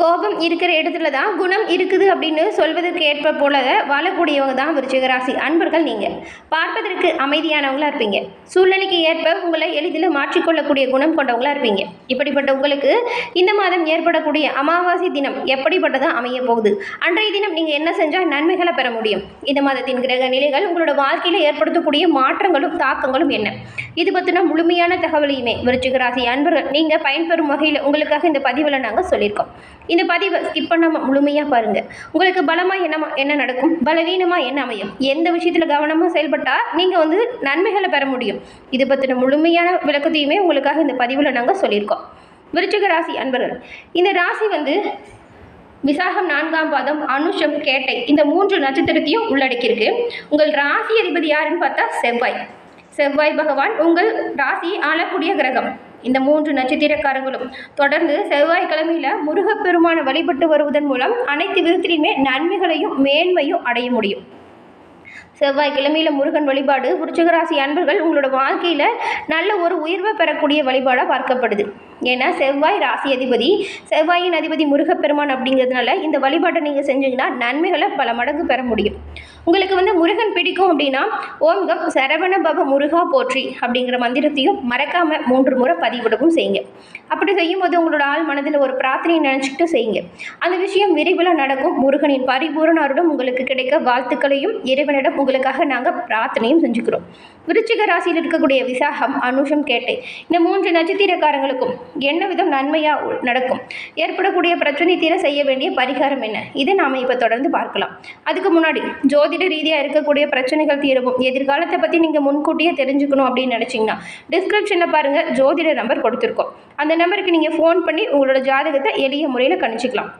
கோபம் இருக்கிற இடத்துல தான் குணம் இருக்குது அப்படின்னு சொல்வதற்கு ஏற்ப போல வாழக்கூடியவங்க தான் விருச்சிக ராசி அன்பர்கள் நீங்கள் பார்ப்பதற்கு அமைதியானவங்களா இருப்பீங்க. சூழ்நிலைக்கு ஏற்ப உங்களை எளிதில் மாற்றிக்கொள்ளக்கூடிய குணம் கொண்டவங்களா இருப்பீங்க. இப்படிப்பட்ட உங்களுக்கு இந்த மாதம் ஏற்படக்கூடிய அமாவாசை தினம் எப்படிப்பட்டதாக அமைய போகுது? அன்றைய தினம் நீங்கள் என்ன செஞ்சால் நன்மைகளை பெற முடியும்? இந்த மாதத்தின் கிரக நிலைகள் உங்களோட வாழ்க்கையில் ஏற்படுத்தக்கூடிய மாற்றங்களும் தாக்கங்களும் என்ன? இது பற்றின முழுமையான தகவலையுமே விருச்சிக ராசி அன்பர்கள் நீங்கள் பயன்பெறும் வகையில் உங்களுக்காக இந்த பதிவில் நாங்கள் சொல்லியிருக்கோம். இந்த பதிவை ஸ்கிப் பண்ணாமல் முழுமையாக பாருங்கள் உங்களுக்கு பலமாக என்ன என்ன நடக்கும்? பலவீனமாக என்ன அமையும்? எந்த விஷயத்தில் கவனமாக செயல்பட்டால் நீங்கள் வந்து நன்மைகளை பெற முடியும். இது பற்றின முழுமையான விளக்கத்தையுமே உங்களுக்காக இந்த பதிவில் நாங்கள் சொல்லியிருக்கோம். விருச்சிக ராசி அன்பர்கள் இந்த ராசி வந்து விசாகம் நான்காம் பாதம் அனுஷம் கேட்டை இந்த மூன்று நட்சத்திரத்தையும் உள்ளடக்கியிருக்கு. உங்கள் ராசி அதிபதி யாருன்னு பார்த்தா செவ்வாய். செவ்வாய் பகவான் உங்கள் ராசி ஆளக்கூடிய கிரகம். இந்த மூன்று நட்சத்திரக்காரங்களும் தொடர்ந்து செவ்வாய்க்கிழமையில் முருகப்பெருமானை வழிபட்டு வருவதன் மூலம் அனைத்து விதத்திலையுமே நன்மைகளையும் மேன்மையும் அடைய முடியும். செவ்வாய்க்கிழமையில் முருகன் வழிபாடு விருச்சிகராசி அன்பர்கள் உங்களோட வாழ்க்கையில் நல்ல ஒரு உயர்வை பெறக்கூடிய வழிபாடாக பார்க்கப்படுது. ஏன்னா செவ்வாய் ராசி அதிபதி செவ்வாயின் அதிபதி முருகப்பெருமான் அப்படிங்கிறதுனால இந்த வழிபாட்டை நீங்கள் செஞ்சீங்கன்னா நன்மைகளை பல மடங்கு பெற முடியும். உங்களுக்கு வந்து முருகன் பிடிக்கும் அப்படின்னா ஓம்கம் சரவண பவ முருகா போற்றி அப்படிங்கிற மந்திரத்தையும் மறக்காமல் மூன்று முறை பதிவிடவும் செய்யுங்க. அப்படி செய்யும்போது உங்களோட ஆள் மனதில் ஒரு பிரார்த்தனையை நினச்சிக்கிட்டு செய்யுங்க. அந்த விஷயம் விரைவில் நடக்கும். முருகனின் பரிபூரண உங்களுக்கு கிடைக்க வாழ்த்துக்களையும் இறைவனிடம் உங்களுக்காக நாங்கள் பிரார்த்தனையும் செஞ்சுக்கிறோம். விருச்சிக ராசியில் இருக்கக்கூடிய விசாகம் அனுஷம் கேட்டை இந்த மூன்று நட்சத்திரக்காரங்களுக்கும் என்ன விதம் நன்மையாக நடக்கும்? ஏற்படக்கூடிய பிரச்சனை தீர செய்ய வேண்டிய பரிகாரம் என்ன? இதை நாம் இப்போ தொடர்ந்து பார்க்கலாம். அதுக்கு முன்னாடி ஜோதிட ரீதியாக இருக்கக்கூடிய பிரச்சனைகள் தீரவும் எதிர்காலத்தை பற்றி நீங்கள் முன்கூட்டியே தெரிஞ்சுக்கணும் அப்படின்னு நினச்சிங்கன்னா டிஸ்கிரிப்ஷனில் பாருங்கள் ஜோதிட நம்பர் கொடுத்துருக்கோம். அந்த நம்பருக்கு நீங்கள் ஃபோன் பண்ணி உங்களோட ஜாதகத்தை எளிய முறையில் கணிச்சிக்கலாம்.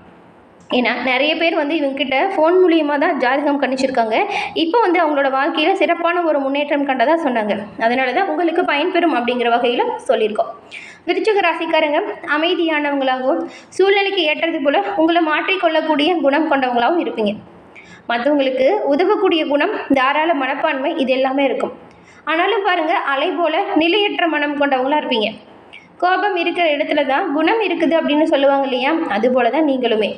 ஏன்னா நிறைய பேர் வந்து இவங்கிட்ட ஃபோன் மூலியமாக தான் ஜாதகம் கணிச்சிருக்காங்க. இப்போ வந்து அவங்களோட வாழ்க்கையில் சிறப்பான ஒரு முன்னேற்றம் கண்டதாக சொன்னாங்க. அதனால தான் உங்களுக்கு பயன்பெறும் அப்படிங்கிற வகையில் சொல்லியிருக்கோம். விருச்சக ராசிக்காரங்க அமைதியானவங்களாகவும் சூழ்நிலைக்கு ஏற்றது போல் உங்களை மாற்றிக்கொள்ளக்கூடிய குணம் கொண்டவங்களாகவும் இருப்பீங்க. மற்றவங்களுக்கு உதவக்கூடிய குணம் தாராள மனப்பான்மை இது எல்லாமே இருக்கும். ஆனாலும் பாருங்கள் அலை போல் நிலையற்ற மனம் கொண்டவங்களாக இருப்பீங்க. கோபம் இருக்கிற இடத்துல தான் குணம் இருக்குது அப்படின்னு சொல்லுவாங்க இல்லையா? அதுபோல தான் நீங்களுமே.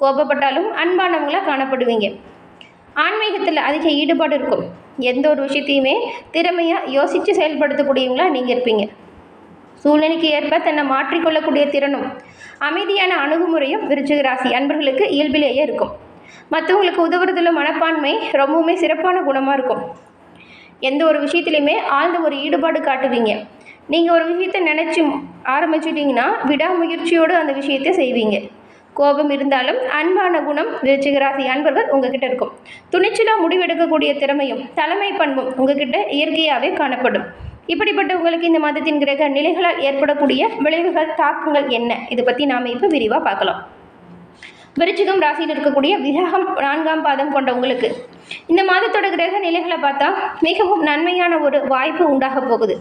கோபப்பட்டாலும் அன்பானவங்களாக காணப்படுவீங்க. ஆன்மீகத்தில் அதிக ஈடுபாடு இருக்கும். எந்த ஒரு விஷயத்தையுமே திறமையாக யோசித்து செயல்படுத்தக்கூடியவங்களா நீங்கள் இருப்பீங்க. சூழ்நிலைக்கு ஏற்ப தன்னை மாற்றிக்கொள்ளக்கூடிய திறனும் அமைதியான அணுகுமுறையும் விருச்சிக ராசி அன்பர்களுக்கு இயல்பிலேயே இருக்கும். மற்றவங்களுக்கு உதவுறதுல மனப்பான்மை ரொம்பவுமே சிறப்பான குணமாக இருக்கும். எந்த ஒரு விஷயத்துலையுமே ஆழ்ந்த ஒரு ஈடுபாடு காட்டுவீங்க. நீங்கள் ஒரு விஷயத்தை நினச்சி ஆரம்பிச்சிட்டிங்கன்னா விடாமுயற்சியோடு அந்த விஷயத்தை செய்வீங்க. கோபம் இருந்தாலும் அன்பான குணம் விருச்சிகராசி அன்பர்கள் உங்ககிட்ட இருக்கும். துணிச்சலாக முடிவெடுக்கக்கூடிய திறமையும் தலைமை பண்பும் உங்ககிட்ட இயற்கையாகவே காணப்படும். இப்படிப்பட்ட உங்களுக்கு இந்த மதத்தின் கிரக நிலைகளால் ஏற்படக்கூடிய விளைவுகள் தாக்கங்கள் என்ன? இதை பற்றி நாம் இப்போ விரிவாக பார்க்கலாம். விருச்சிகம் ராசியில் இருக்கக்கூடிய விரகம் நான்காம் பாதம் கொண்ட உங்களுக்கு. இந்த மாதத்தோட கிரக நிலைகளை பார்த்தா மிகவும் நன்மையான ஒரு வாய்ப்பு உண்டாக போகுது.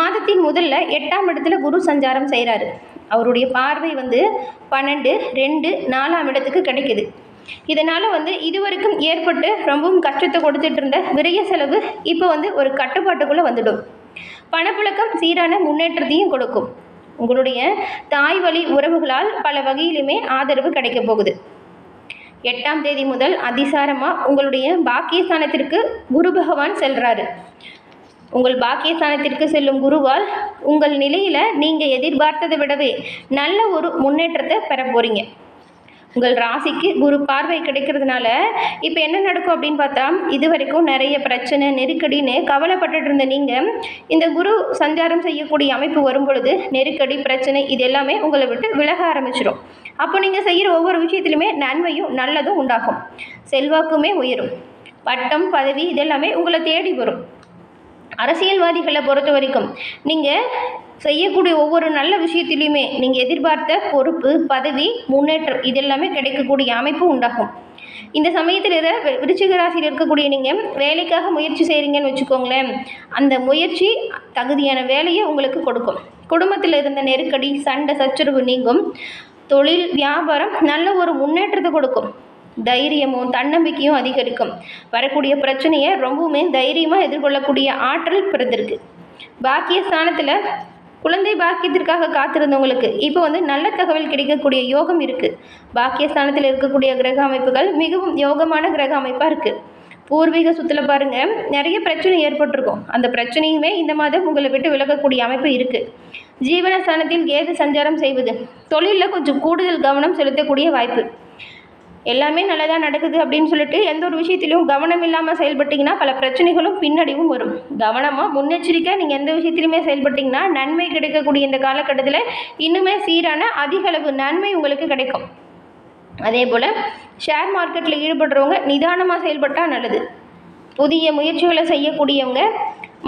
மாதத்தின் முதல்ல எட்டாம் இடத்துல குரு சஞ்சாரம் செய்கிறாரு அவருடைய பார்வை வந்து பன்னெண்டு ரெண்டு நாலாம் இடத்துக்கு கிடைக்குது. இதனால் வந்து இதுவரைக்கும் ஏற்பட்டு ரொம்பவும் கஷ்டத்தை கொடுத்துட்டு இருந்த விரைய செலவு இப்போ வந்து ஒரு கட்டுப்பாட்டுக்குள்ளே வந்துடும். பணப்புழக்கம் சீரான முன்னேற்றத்தையும் கொடுக்கும். உங்களுடைய தாய் வழி உறவுகளால் பல வகையிலுமே ஆதரவு கிடைக்க போகுது. எட்டாம் தேதி முதல் அதிசாரமாக உங்களுடைய பாக்கியஸ்தானத்திற்கு குரு பகவான் செல்கிறாரு உங்கள் பாக்கியஸ்தானத்திற்கு செல்லும் குருவால் உங்கள் நிலையில் நீங்கள் எதிர்பார்த்ததை விடவே நல்ல ஒரு முன்னேற்றத்தை பெற போகிறீங்க உங்கள் ராசிக்கு குரு பார்வை கிடைக்கிறதுனால இப்போ என்ன நடக்கும் அப்படின்னு பார்த்தா இது வரைக்கும் நிறைய பிரச்சனை நெருக்கடின்னு கவலைப்பட்டுட்டு இருந்த நீங்கள் இந்த குரு சஞ்சாரம் செய்யக்கூடிய அமைப்பு வரும் பொழுது நெருக்கடி பிரச்சனை இது எல்லாமே உங்களை விட்டு விலக ஆரம்பிச்சிடும் அப்போ நீங்கள் செய்கிற ஒவ்வொரு விஷயத்துலையுமே நன்மையும் நல்லதும் உண்டாகும். செல்வாக்குமே உயரும். பட்டம் பதவி இதெல்லாமே உங்களை தேடி வரும். அரசியல்வாதிகளை பொறுத்த வரைக்கும் நீங்கள் செய்யக்கூடிய ஒவ்வொரு நல்ல விஷயத்திலையுமே நீங்கள் எதிர்பார்த்த பொறுப்பு பதவி முன்னேற்றம் இதெல்லாமே கிடைக்கக்கூடிய அமைப்பு உண்டாகும். இந்த சமயத்தில் இதை விருச்சிக ராசியில் இருக்கக்கூடிய நீங்கள் வேலைக்காக முயற்சி செய்கிறீங்கன்னு வச்சுக்கோங்களேன் அந்த முயற்சி தகுதியான வேலையை உங்களுக்கு கொடுக்கும். குடும்பத்தில் இருந்த நெருக்கடி சண்டை சச்சரவு நீங்கும். தொழில் வியாபாரம் நல்ல ஒரு முன்னேற்றத்தை கொடுக்கும். தைரியமும் தன்னம்பிக்கையும் அதிகரிக்கும். வரக்கூடிய பிரச்சனையை ரொம்பவுமே தைரியமாக எதிர்கொள்ளக்கூடிய ஆற்றல் பிறந்திருக்கு. பாக்கிய ஸ்தானத்தில் குழந்தை பாக்கியத்திற்காக காத்திருந்தவங்களுக்கு இப்போ வந்து நல்ல தகவல் கிடைக்கக்கூடிய யோகம் இருக்குது பாக்கியஸ்தானத்தில் இருக்கக்கூடிய கிரக அமைப்புகள் மிகவும் யோகமான கிரக அமைப்பாக இருக்குது பூர்வீக சுற்றில் பாருங்கள் நிறைய பிரச்சனை ஏற்பட்டிருக்கும். அந்த பிரச்சனையுமே இந்த மாதம் உங்களை விட்டு விலகக்கூடிய அமைப்பு இருக்குது ஜீவனஸ்தானத்தில் கேது சஞ்சாரம் செய்வது. தொழிலில் கொஞ்சம் கூடுதல் கவனம் செலுத்தக்கூடிய வாய்ப்பு. எல்லாமே நல்லதாக நடக்குது அப்படின்னு சொல்லிட்டு எந்த ஒரு விஷயத்திலையும் கவனம் இல்லாமல் செயல்பட்டிங்கன்னா பல பிரச்சனைகளும் பின்னடைவும் வரும். கவனமாக முன்னெச்சரிக்கை நீங்கள் எந்த விஷயத்திலையுமே செயல்பட்டிங்கன்னா நன்மை கிடைக்கக்கூடிய இந்த காலகட்டத்தில் இன்னுமே சீரான அதிகளவு நன்மை உங்களுக்கு கிடைக்கும். அதே போல் ஷேர் மார்க்கெட்டில் ஈடுபடுறவங்க நிதானமாக செயல்பட்டால் நல்லது. புதிய முயற்சிகளை செய்யக்கூடியவங்க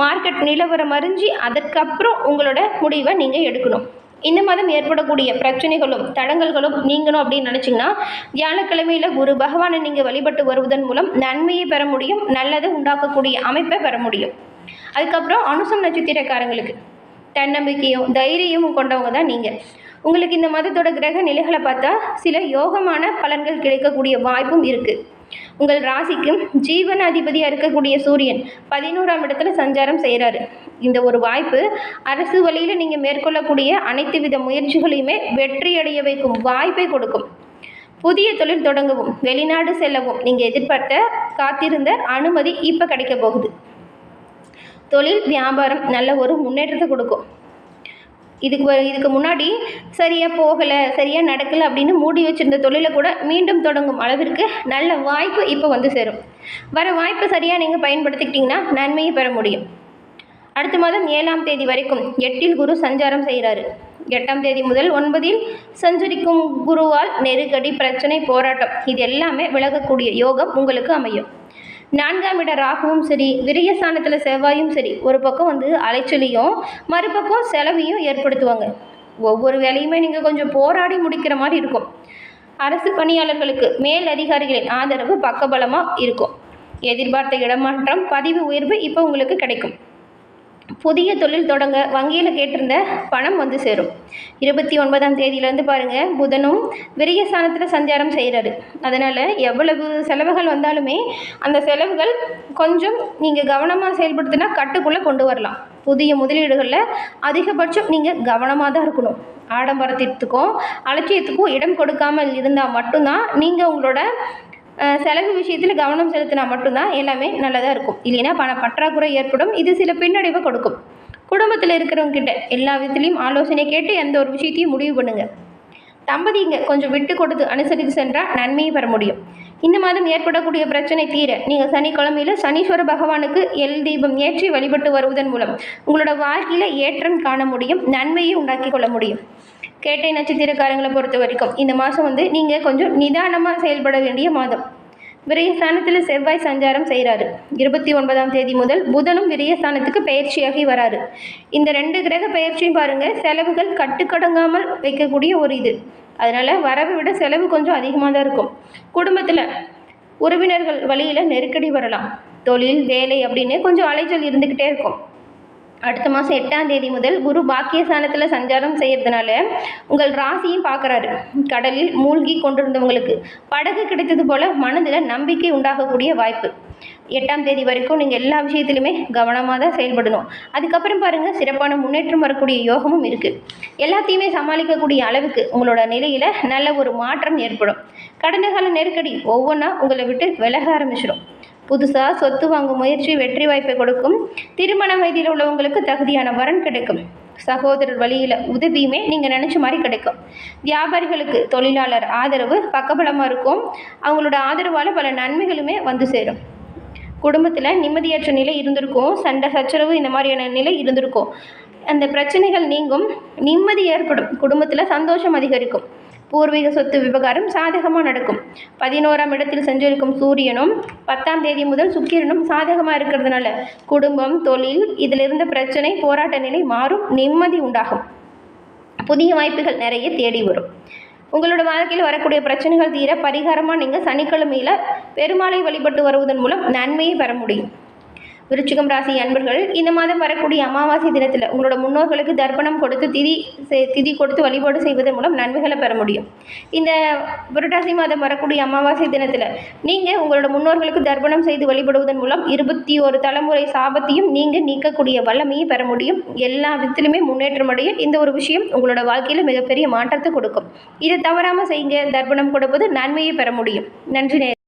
மார்க்கெட் நிலவரம் அறிஞ்சு அதற்கப்புறம் உங்களோட முடிவை நீங்கள் எடுக்கணும். இந்த மாதம் ஏற்படக்கூடிய பிரச்சனைகளும் தடங்கல்களும் நீங்கணும் அப்படின்னு நினச்சிங்கன்னா வியாழக்கிழமையில் குரு பகவானை நீங்கள் வழிபட்டு வருவதன் மூலம் நன்மையை பெற முடியும் நல்லதை உண்டாக்கக்கூடிய அமைப்பை பெற முடியும். அதுக்கப்புறம் அனுசம் நட்சத்திரக்காரங்களுக்கு தன்னம்பிக்கையும் தைரியமும் கொண்டவங்க தான் நீங்கள் உங்களுக்கு இந்த மதத்தோட கிரக நிலைகளை பார்த்தா சில யோகமான பலன்கள் கிடைக்கக்கூடிய வாய்ப்பும் இருக்குது உங்கள் ராசிக்கும் ஜீவன அதிபதியாக இருக்கக்கூடிய சூரியன் பதினோராம் இடத்துல சஞ்சாரம் செய்கிறாரு. இந்த ஒரு வாய்ப்பு அரசு வழியில் நீங்கள் மேற்கொள்ளக்கூடிய அனைத்து வித முயற்சிகளையுமே வெற்றியடைய வைக்கும் வாய்ப்பை கொடுக்கும். புதிய தொழில் தொடங்கவும் வெளிநாடு செல்லவும் நீங்கள் எதிர்பார்த்த காத்திருந்த அனுமதி இப்போ கிடைக்க போகுது. தொழில் வியாபாரம் நல்ல ஒரு முன்னேற்றத்தை கொடுக்கும். இதுக்கு வ- இதுக்கு முன்னாடி சரியாக போகலை சரியாக நடக்கலை அப்படின்னு மூடி வச்சுருந்த தொழிலை கூட மீண்டும் தொடங்கும் அளவிற்கு நல்ல வாய்ப்பு இப்போ வந்து சேரும். வர வாய்ப்பு சரியாக நீங்கள் பயன்படுத்திக்கிட்டிங்கன்னா நன்மையை பெற முடியும். அடுத்த மாதம் ஏழாம் தேதி வரைக்கும் எட்டில் குரு சஞ்சாரம் செய்கிறாரு. எட்டாம் தேதி முதல் ஒன்பதில் சஞ்சரிக்கும் குருவால் நெருக்கடி பிரச்சனை போராட்டம் இது எல்லாமே விலகக்கூடிய யோகம் உங்களுக்கு அமையும். நான்காம் இட ராகுவும் சரி விரியஸ்தானத்தில் செவ்வாயும் சரி ஒரு பக்கம் வந்து அலைச்சலையும் மறுபக்கம் செலவையும் ஏற்படுத்துவாங்க. ஒவ்வொரு வேலையுமே நீங்கள் கொஞ்சம் போராடி முடிக்கிற மாதிரி இருக்கும். அரசு பணியாளர்களுக்கு மேல் அதிகாரிகளின் ஆதரவு பக்கபலமாக இருக்கும். எதிர்பார்த்த இடமாற்றம் பதிவு உயர்வு இப்போ உங்களுக்கு கிடைக்கும். புதிய தொழில் தொடங்க வங்கியில் கேட்டிருந்த பணம் வந்து சேரும். இருபத்தி ஒன்பதாம் தேதியிலேருந்து பாருங்கள் புதனும் விரியஸ்தானத்தில் சஞ்சாரம் செய்கிறாரு அதனால் எவ்வளவு செலவுகள் வந்தாலுமே அந்த செலவுகள் கொஞ்சம் நீங்கள் கவனமாக செயல்படுத்தினா கட்டுக்குள்ளே கொண்டு வரலாம். புதிய முதலீடுகளில் அதிகபட்சம் நீங்கள் கவனமாக தான் இருக்கணும். ஆடம்பரத்திற்கும் அலட்சியத்துக்கும் இடம் கொடுக்காமல் இருந்தால் மட்டும்தான் நீங்கள் உங்களோட செலவு விஷயத்தில் கவனம் செலுத்தினா மட்டும்தான் எல்லாமே நல்லதாக இருக்கும். இல்லைன்னா பண பற்றாக்குறை ஏற்படும். இது சில பின்னடைவை கொடுக்கும். குடும்பத்தில் இருக்கிறவங்க கிட்ட எல்லா விதத்துலேயும் ஆலோசனை கேட்டு எந்த ஒரு விஷயத்தையும் முடிவு பண்ணுங்கள் தம்பதிங்க கொஞ்சம் விட்டு கொடுத்து அனுசரித்து சென்றால் நன்மையை பெற முடியும். இந்த மாதம் ஏற்படக்கூடிய பிரச்சனை தீர நீங்கள் சனிக்கிழமையில் சனீஸ்வர பகவானுக்கு எல் தீபம் ஏற்றி வழிபட்டு வருவதன் மூலம் உங்களோட வாழ்க்கையில் ஏற்றம் காண முடியும் நன்மையை உண்டாக்கி கொள்ள முடியும். கேட்டை நட்சத்திரக்காரங்களை பொறுத்த வரைக்கும் இந்த மாதம் வந்து நீங்கள் கொஞ்சம் நிதானமாக செயல்பட வேண்டிய மாதம். விரயஸ்தானத்தில் செவ்வாய் சஞ்சாரம் செய்கிறாரு இருபத்தி ஒன்பதாம் தேதி முதல் புதனும் விரயஸ்தானத்துக்கு பயிற்சியாகி வராரு. இந்த ரெண்டு கிரக பயிற்சியும் பாருங்கள் செலவுகள் கட்டுக்கடங்காமல் வைக்கக்கூடிய ஒரு இது. அதனால் வரவை விட செலவு கொஞ்சம் அதிகமாக தான் இருக்கும். குடும்பத்தில் உறவினர்கள் வழியில் நெருக்கடி வரலாம். தொழில் வேலை அப்படின்னு கொஞ்சம் அலைச்சல் இருந்துக்கிட்டே இருக்கும். அடுத்த மாதம் எட்டாம் தேதி முதல் குரு பாக்கியஸ்தானத்தில் சஞ்சாரம் செய்கிறதுனால உங்கள் ராசியும் பார்க்குறாரு. கடலில் மூழ்கி கொண்டிருந்தவங்களுக்கு படகு கிடைத்தது போல் மனதில் நம்பிக்கை உண்டாகக்கூடிய வாய்ப்பு. எட்டாம் தேதி வரைக்கும் நீங்கள் எல்லா விஷயத்துலையுமே கவனமாக தான் செயல்படணும். அதுக்கப்புறம் பாருங்கள் சிறப்பான முன்னேற்றம் வரக்கூடிய யோகமும் இருக்குது எல்லாத்தையுமே சமாளிக்கக்கூடிய அளவுக்கு உங்களோட நிலையில் நல்ல ஒரு மாற்றம் ஏற்படும். கடந்த கால நெருக்கடி ஒவ்வொன்றா உங்களை விட்டு விலக ஆரம்பிச்சிடும் புதுசாக சொத்து வாங்கும் முயற்சி வெற்றி வாய்ப்பை கொடுக்கும். திருமண வயதில் உள்ளவங்களுக்கு தகுதியான வரன் கிடைக்கும். சகோதரர் வழியில் உதவியுமே நீங்கள் நினச்ச மாதிரி கிடைக்கும். வியாபாரிகளுக்கு தொழிலாளர் ஆதரவு பக்கபலமாக இருக்கும். அவங்களோட ஆதரவால் பல நன்மைகளுமே வந்து சேரும். குடும்பத்தில் நிம்மதியற்ற நிலை இருந்திருக்கும். சண்டை சச்சரவு இந்த மாதிரியான நிலை இருந்திருக்கும். அந்த பிரச்சனைகள் நீங்கும். நிம்மதி ஏற்படும். குடும்பத்தில் சந்தோஷம் அதிகரிக்கும். பூர்வீக சொத்து விவகாரம் சாதகமாக நடக்கும். பதினோராம் இடத்தில் சென்றிருக்கும் சூரியனும் பத்தாம் தேதி முதல் சுக்கிரனும் சாதகமாக இருக்கிறதுனால குடும்பம் தொழில் இதிலிருந்த பிரச்சனை போராட்ட நிலை மாறும் நிம்மதி உண்டாகும். புதிய வாய்ப்புகள் நிறைய தேடி வரும். உங்களோட வாழ்க்கையில் வரக்கூடிய பிரச்சனைகள் தீர பரிகாரமாக நீங்கள் சனிக்கிழமையில் பெருமாளை வழிபட்டு வருவதன் மூலம் நன்மையை பெற முடியும். விருச்சிகம் ராசி அன்பர்கள் இந்த மாதம் வரக்கூடிய அமாவாசை தினத்தில் உங்களோட முன்னோர்களுக்கு தர்ப்பணம் கொடுத்து திதி திதி கொடுத்து வழிபாடு செய்வதன் மூலம் நன்மைகளை பெற முடியும். இந்த புரட்டாசி மாதம் வரக்கூடிய அமாவாசை தினத்தில் நீங்கள் உங்களோட முன்னோர்களுக்கு தர்ப்பணம் செய்து வழிபடுவதன் மூலம் இருபத்தி ஒரு தலைமுறை சாபத்தையும் நீங்கள் நீக்கக்கூடிய வல்லமையை பெற முடியும். எல்லா விதத்திலுமே முன்னேற்றம் அடையும் இந்த ஒரு விஷயம் உங்களோட வாழ்க்கையில் மிகப்பெரிய மாற்றத்தை கொடுக்கும். இதை தவறாமல் செய்யுங்க தர்ப்பணம் கொடுப்பது நன்மையை பெற முடியும். நன்றி